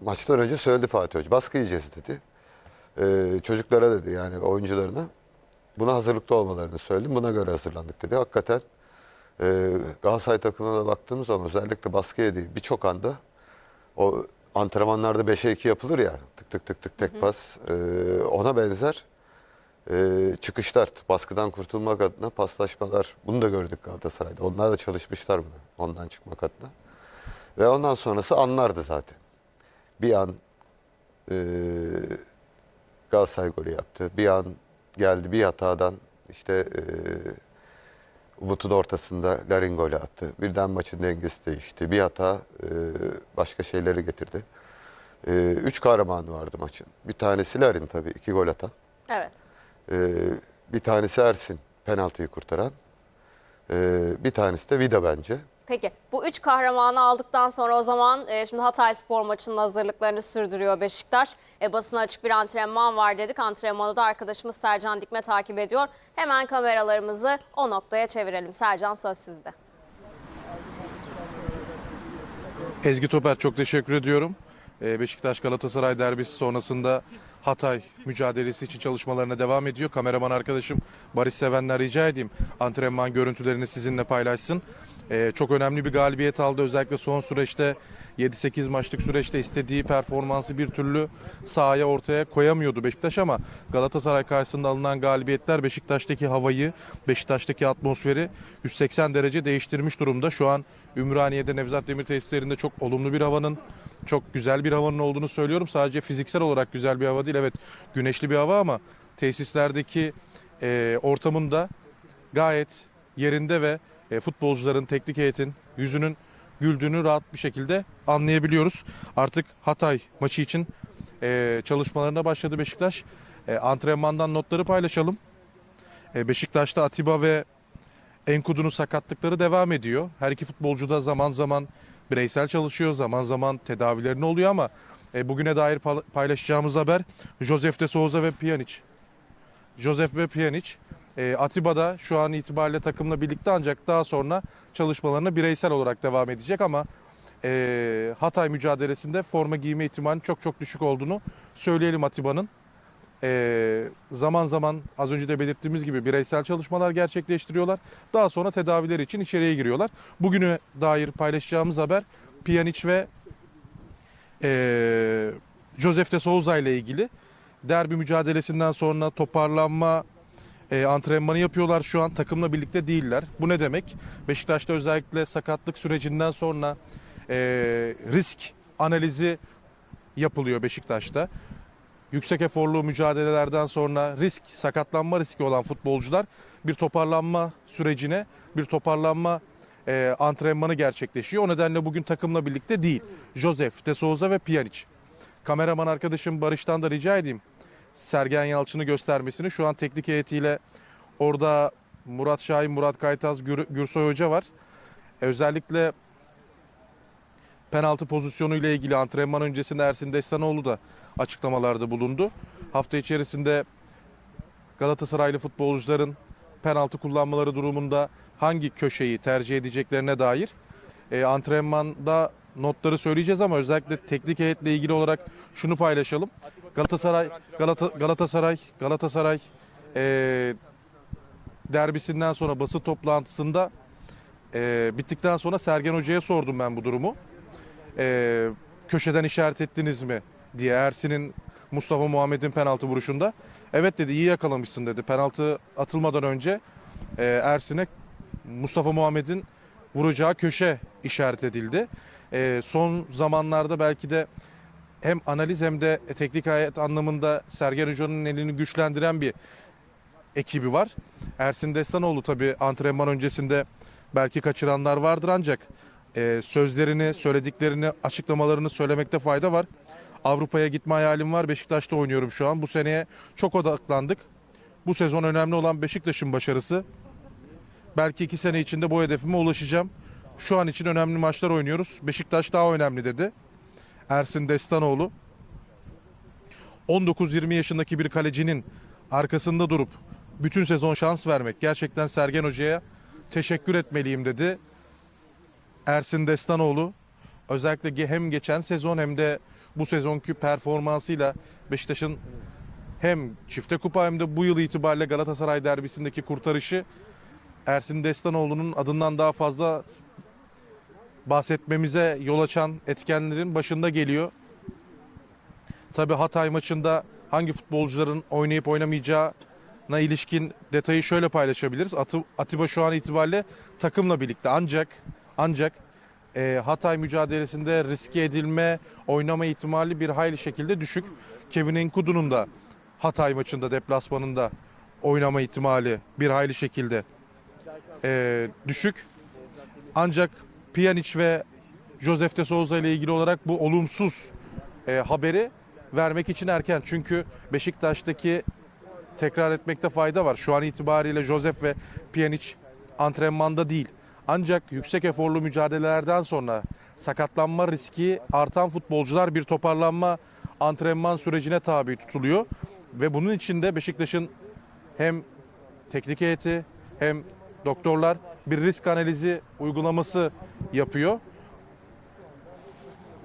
maçtan önce söyledi Fatih Hoca. Baskı yiyeceğiz dedi. Ee, çocuklara dedi yani oyuncularına buna hazırlıklı olmalarını söyledim. Buna göre hazırlandık dedi. Hakikaten e, Galatasaray takımına da baktığımız zaman özellikle baskı yediği birçok anda o antrenmanlarda 5'e 2 yapılır ya tık tık tık tık tek pas e, ona benzer e, çıkışlar baskıdan kurtulmak adına paslaşmalar bunu da gördük Galatasaray'da. Onlar da çalışmışlar bunu ondan çıkmak adına. Ve ondan sonrası anlardı zaten. Bir an e, Galatasaray golü yaptı. Bir an geldi bir hatadan işte e, Umut'un ortasında Larin golü attı. Birden maçın dengesi değişti. Bir hata e, başka şeyleri getirdi. E, üç kahramanı vardı maçın. Bir tanesi Larin tabii iki gol atan. Evet. E, bir tanesi Ersin penaltıyı kurtaran. E, bir tanesi de Vida bence. Peki bu üç kahramanı aldıktan sonra o zaman e, şimdi Hatay Spor maçının hazırlıklarını sürdürüyor Beşiktaş. E, basına açık bir antrenman var dedik. Antrenmanı da arkadaşımız Sercan Dikme takip ediyor. Hemen kameralarımızı o noktaya çevirelim. Sercan söz sizde. Ezgi Toper çok teşekkür ediyorum. Ee, Beşiktaş Galatasaray derbisi sonrasında Hatay mücadelesi için çalışmalarına devam ediyor. Kameraman arkadaşım Barış Sevenler rica edeyim antrenman görüntülerini sizinle paylaşsın. Ee, çok önemli bir galibiyet aldı. Özellikle son süreçte 7-8 maçlık süreçte istediği performansı bir türlü sahaya ortaya koyamıyordu Beşiktaş ama Galatasaray karşısında alınan galibiyetler Beşiktaş'taki havayı, Beşiktaş'taki atmosferi 180 derece değiştirmiş durumda. Şu an Ümraniye'de Nevzat Demir tesislerinde çok olumlu bir havanın, çok güzel bir havanın olduğunu söylüyorum. Sadece fiziksel olarak güzel bir hava değil. Evet güneşli bir hava ama tesislerdeki e, ortamın da gayet yerinde ve e, futbolcuların, teknik heyetin yüzünün güldüğünü rahat bir şekilde anlayabiliyoruz. Artık Hatay maçı için e, çalışmalarına başladı Beşiktaş. E, antrenmandan notları paylaşalım. E, Beşiktaş'ta Atiba ve Enkudu'nun sakatlıkları devam ediyor. Her iki futbolcu da zaman zaman bireysel çalışıyor, zaman zaman tedavilerine oluyor ama e, bugüne dair paylaşacağımız haber Josef de Souza ve Pjanic. Josef ve Pjanic. E, Atiba da şu an itibariyle takımla birlikte ancak daha sonra çalışmalarına bireysel olarak devam edecek ama e, Hatay mücadelesinde forma giyme ihtimali çok çok düşük olduğunu söyleyelim Atiba'nın. E, zaman zaman az önce de belirttiğimiz gibi bireysel çalışmalar gerçekleştiriyorlar. Daha sonra tedaviler için içeriye giriyorlar. Bugüne dair paylaşacağımız haber Pjanic ve e, Josef de Souza ile ilgili. Derbi mücadelesinden sonra toparlanma e, antrenmanı yapıyorlar şu an takımla birlikte değiller. Bu ne demek? Beşiktaş'ta özellikle sakatlık sürecinden sonra e, risk analizi yapılıyor Beşiktaş'ta. Yüksek eforlu mücadelelerden sonra risk, sakatlanma riski olan futbolcular bir toparlanma sürecine, bir toparlanma e, antrenmanı gerçekleşiyor. O nedenle bugün takımla birlikte değil. Josef, De Souza ve Pjanic. Kameraman arkadaşım Barış'tan da rica edeyim. Sergen Yalçın'ı göstermesini. Şu an teknik heyetiyle orada Murat Şahin, Murat Kaytaz, Gür, Gürsoy Hoca var. E, özellikle penaltı pozisyonu ile ilgili antrenman öncesinde Ersin Destanoğlu da açıklamalarda bulundu. Hafta içerisinde Galatasaraylı futbolcuların penaltı kullanmaları durumunda hangi köşeyi tercih edeceklerine dair e, antrenmanda notları söyleyeceğiz ama özellikle teknik heyetle ilgili olarak şunu paylaşalım. Galatasaray Galata, Galatasaray Galatasaray e, derbisinden sonra basın toplantısında e, bittikten sonra Sergen Hoca'ya sordum ben bu durumu. E, köşeden işaret ettiniz mi diye Ersin'in Mustafa Muhammed'in penaltı vuruşunda. Evet dedi iyi yakalamışsın dedi. Penaltı atılmadan önce e, Ersin'e Mustafa Muhammed'in vuracağı köşe işaret edildi. E, son zamanlarda belki de hem analiz hem de teknik hayat anlamında Sergen Hoca'nın elini güçlendiren bir ekibi var. Ersin Destanoğlu tabii antrenman öncesinde belki kaçıranlar vardır ancak e, sözlerini, söylediklerini, açıklamalarını söylemekte fayda var. Avrupa'ya gitme hayalim var. Beşiktaş'ta oynuyorum şu an. Bu seneye çok odaklandık. Bu sezon önemli olan Beşiktaş'ın başarısı. Belki iki sene içinde bu hedefime ulaşacağım. Şu an için önemli maçlar oynuyoruz. Beşiktaş daha önemli dedi. Ersin Destanoğlu. 19-20 yaşındaki bir kalecinin arkasında durup bütün sezon şans vermek gerçekten Sergen Hoca'ya teşekkür etmeliyim dedi. Ersin Destanoğlu özellikle hem geçen sezon hem de bu sezonki performansıyla Beşiktaş'ın hem çifte kupa hem de bu yıl itibariyle Galatasaray derbisindeki kurtarışı Ersin Destanoğlu'nun adından daha fazla bahsetmemize yol açan etkenlerin başında geliyor. Tabi Hatay maçında hangi futbolcuların oynayıp oynamayacağına ilişkin detayı şöyle paylaşabiliriz. Atiba şu an itibariyle takımla birlikte ancak ancak e, Hatay mücadelesinde riske edilme, oynama ihtimali bir hayli şekilde düşük. Kevin Enkudu'nun da Hatay maçında deplasmanında oynama ihtimali bir hayli şekilde e, düşük. Ancak Pjanic ve Josef de Souza ile ilgili olarak bu olumsuz e, haberi vermek için erken. Çünkü Beşiktaş'taki tekrar etmekte fayda var. Şu an itibariyle Josef ve Pjanic antrenmanda değil. Ancak yüksek eforlu mücadelelerden sonra sakatlanma riski artan futbolcular bir toparlanma antrenman sürecine tabi tutuluyor. Ve bunun için de Beşiktaş'ın hem teknik heyeti hem doktorlar bir risk analizi uygulaması yapıyor.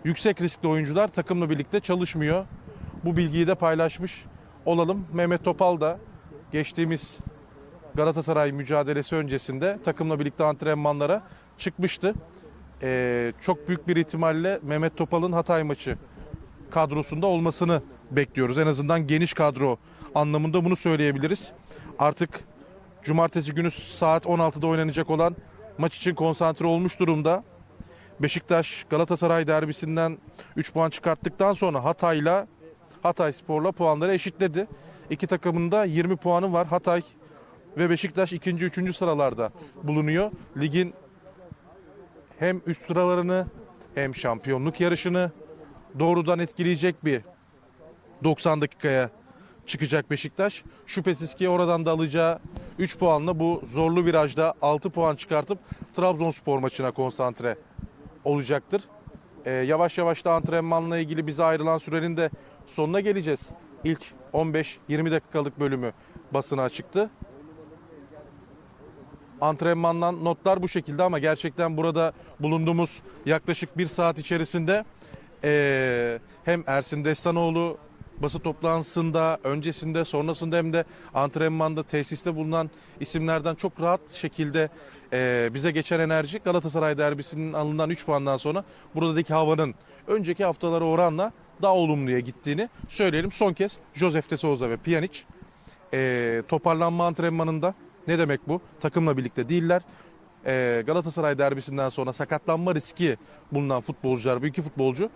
Yüksek riskli oyuncular takımla birlikte çalışmıyor. Bu bilgiyi de paylaşmış olalım. Mehmet Topal da geçtiğimiz Galatasaray mücadelesi öncesinde takımla birlikte antrenmanlara çıkmıştı. Ee, çok büyük bir ihtimalle Mehmet Topal'ın Hatay maçı kadrosunda olmasını bekliyoruz. En azından geniş kadro anlamında bunu söyleyebiliriz. Artık cumartesi günü saat 16'da oynanacak olan maç için konsantre olmuş durumda. Beşiktaş Galatasaray derbisinden 3 puan çıkarttıktan sonra Hatay'la Hatay Spor'la puanları eşitledi. İki takımın da 20 puanı var. Hatay ve Beşiktaş ikinci, üçüncü sıralarda bulunuyor. Ligin hem üst sıralarını hem şampiyonluk yarışını doğrudan etkileyecek bir 90 dakikaya çıkacak Beşiktaş. Şüphesiz ki oradan da alacağı 3 puanla bu zorlu virajda 6 puan çıkartıp Trabzonspor maçına konsantre olacaktır. Ee, yavaş yavaş da antrenmanla ilgili bize ayrılan sürenin de sonuna geleceğiz. İlk 15-20 dakikalık bölümü basına çıktı. Antrenmandan notlar bu şekilde ama gerçekten burada bulunduğumuz yaklaşık bir saat içerisinde ee, hem Ersin Destanoğlu basın toplantısında, öncesinde, sonrasında hem de antrenmanda, tesiste bulunan isimlerden çok rahat şekilde ee, bize geçen enerji Galatasaray derbisinin alınan 3 puandan sonra buradaki havanın önceki haftalara oranla daha olumluya gittiğini söyleyelim. Son kez Josef de Souza ve Pjanic ee, toparlanma antrenmanında ne demek bu? Takımla birlikte değiller. Ee, Galatasaray derbisinden sonra sakatlanma riski bulunan futbolcular, bu iki futbolcu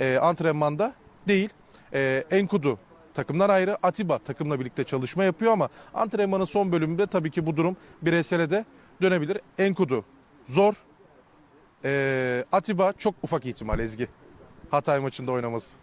e, antrenmanda değil. E, Enkudu takımlar ayrı. Atiba takımla birlikte çalışma yapıyor ama antrenmanın son bölümünde tabii ki bu durum bireysele de dönebilir. Enkudu zor. E, Atiba çok ufak ihtimal Ezgi. Hatay maçında oynaması.